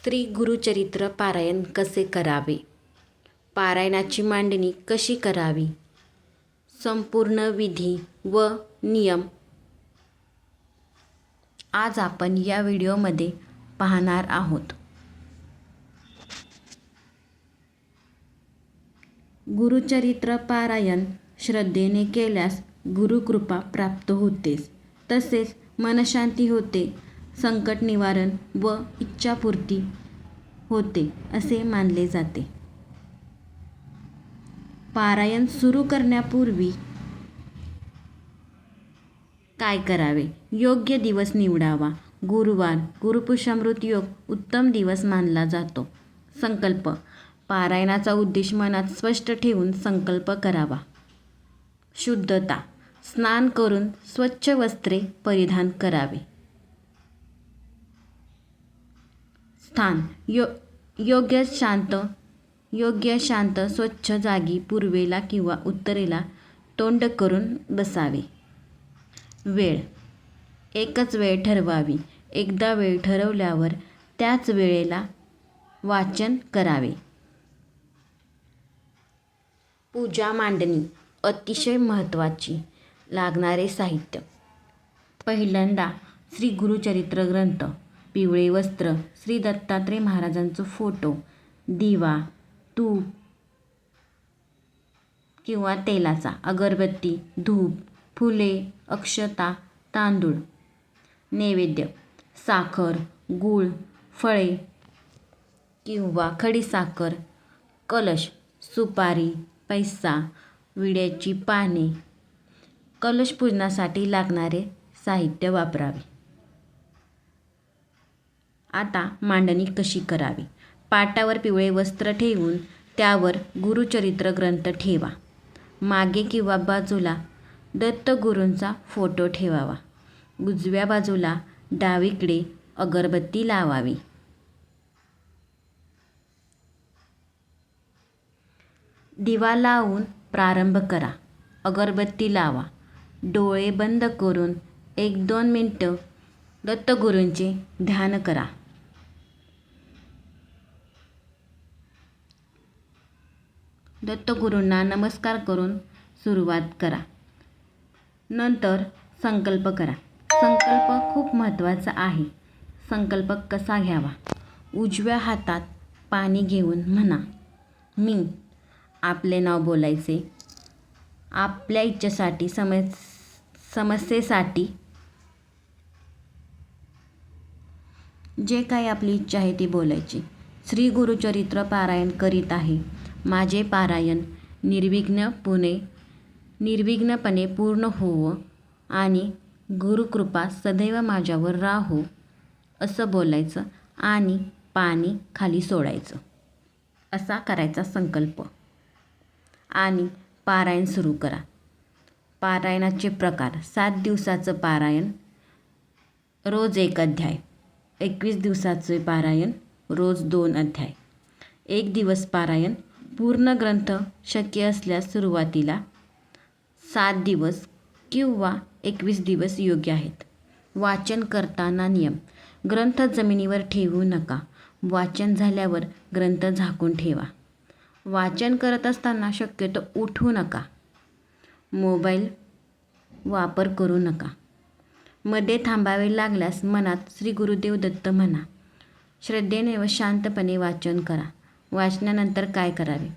स्त्री गुरुचरित्र पारायण कसे करावे? पारायणाची मांडणी कशी करावी? संपूर्ण विधी व नियम आज आपण या व्हिडिओमध्ये पाहणार आहोत. गुरुचरित्र पारायण श्रद्धेने केल्यास गुरुकृपा प्राप्त होतेच. तसेच मनशांती होते. संकट निवारण व इच्छापूर्ती होते असे मानले जाते. पारायण सुरू करण्यापूर्वी काय करावे? योग्य दिवस निवडावा. गुरुवार गुरुपुषामृत योग उत्तम दिवस मानला जातो. संकल्प. पारायणाचा उद्देश मनात स्पष्ट ठेवून संकल्प करावा. शुद्धता. स्नान करून स्वच्छ वस्त्रे परिधान करावे. स्थान. यो योग्य शांत योग्य शांत स्वच्छ जागी पूर्वेला किंवा उत्तरेला तोंड करून बसावे. वेळ. एकच वेळ ठरवावी. एकदा वेळ ठरवल्यावर त्याच वेळेला वाचन करावे. पूजा मांडणी. अतिशय महत्त्वाची. लागणारे साहित्य. पहिल्यांदा श्री गुरुचरित्र ग्रंथ. पिवळे वस्त्र. श्री दत्तात्रय महाराजांचं फोटो. दिवा तूप किंवा तेलाचा. अगरबत्ती धूप फुले अक्षता तांदूळ. नैवेद्य. साखर गूळ फळे किंवा खडीसाखर कलश सुपारी पैसा विड्याची पाने. कलश पूजनासाठी लागणारे साहित्य वापरावे. आता मांडणी कशी करावी? पाटावर पिवळे वस्त्र ठेवून त्यावर गुरुचरित्र ग्रंथ ठेवा. मागे किंवा बाजूला दत्तगुरूंचा फोटो ठेवावा. उजव्या बाजूला डावीकडे अगरबत्ती लावावी. दिवा लावून प्रारंभ करा. अगरबत्ती लावा. डोळे बंद करून एक दोन मिनटं दत्तगुरूंचे ध्यान करा. दत्तगुरूंना नमस्कार करून सुरुवात करा. नंतर संकल्प करा. संकल्प खूप महत्त्वाचा आहे. संकल्प कसा घ्यावा? उजव्या हातात पाणी घेऊन म्हणा. मी आपले नाव बोलायचे. आपल्या इच्छेसाठी समस समस्येसाठी जे काही आपली इच्छा आहे ती बोलायची. श्री गुरुचरित्र पारायण करीत आहे. माझे पारायण निर्विघ्नपणे निर्विघ्नपणे पूर्ण होवो आणि गुरुकृपा सदैव माझ्यावर राहो असं बोलायचं आणि पाणी खाली सोडायचं. असा करायचा संकल्प. आणि पारायण सुरू करा. पारायणाचे प्रकार सात दिवसाचं पारायण रोज एक अध्याय. एकवीस दिवसाचे पारायण रोज दोन अध्याय. एक दिवस पारायण पूर्ण ग्रंथ शक्य असल्यास सुरुवातीला सात दिवस किंवा एकवीस दिवस योग्य आहेत. वाचन करताना नियम. ग्रंथ जमिनीवर ठेवू नका. वाचन झाल्यावर ग्रंथ झाकून ठेवा. वाचन करत असताना शक्यतो उठू नका. मोबाईल वापर करू नका. मध्ये थांबावे लागल्यास मनात श्री गुरुदेव दत्त म्हणा. श्रद्धेने व शांतपणे वाचन करा. वाचनानंतर काय करावे?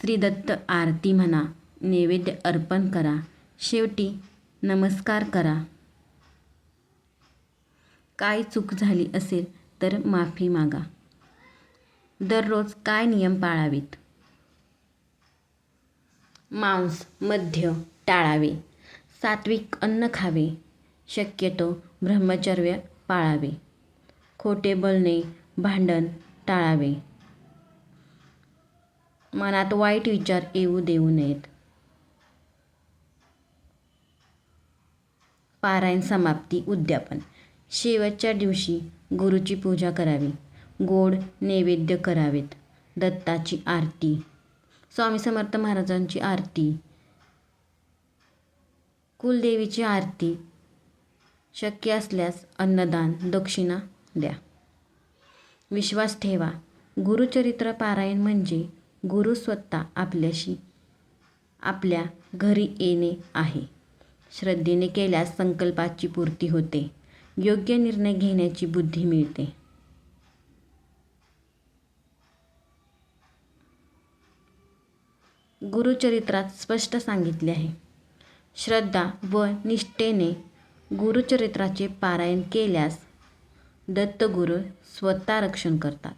श्रीदत्त आरती म्हणा नैवेद्य अर्पण करा. शेवटी नमस्कार करा. काय चूक झाली असेल तर माफी मागा. दररोज काय नियम पाळावेत? मांस मध्य टाळावे. सात्विक अन्न खावे. शक्यतो ब्रह्मचर्य पाळावे. खोटे बोलणे भांडण टाळावे. मनात वाईट विचार येऊ देऊ नयेत. पारायण समाप्ती उद्यापन. शेवटच्या दिवशी गुरुची पूजा करावी. गोड नैवेद्य करावेत. दत्ताची आरती. स्वामी समर्थ महाराजांची आरती. कुलदेवीची आरती. शक्य असल्यास अन्नदान दक्षिणा द्या. विश्वास ठेवा. गुरुचरित्र पारायण म्हणजे गुरु स्वतः आपल्याशी आपल्या घरी येणे आहे. श्रद्धेने केल्यास संकल्पाची पूर्ती होते. योग्य निर्णय घेण्याची बुद्धी मिळते. गुरुचरित्रात स्पष्ट सांगितले आहे. श्रद्धा व निष्ठेने गुरुचरित्राचे पारायण केल्यास दत्तगुरू स्वतः रक्षण करतात.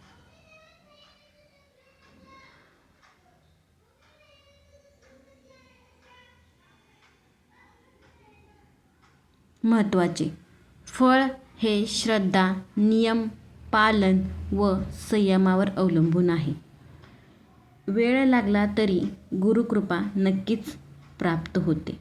महत्त्वाचे. फळ हे श्रद्धा नियम पालन व संयमावर अवलंबून आहे. वेळ लागला तरी गुरुकृपा नक्कीच प्राप्त होते.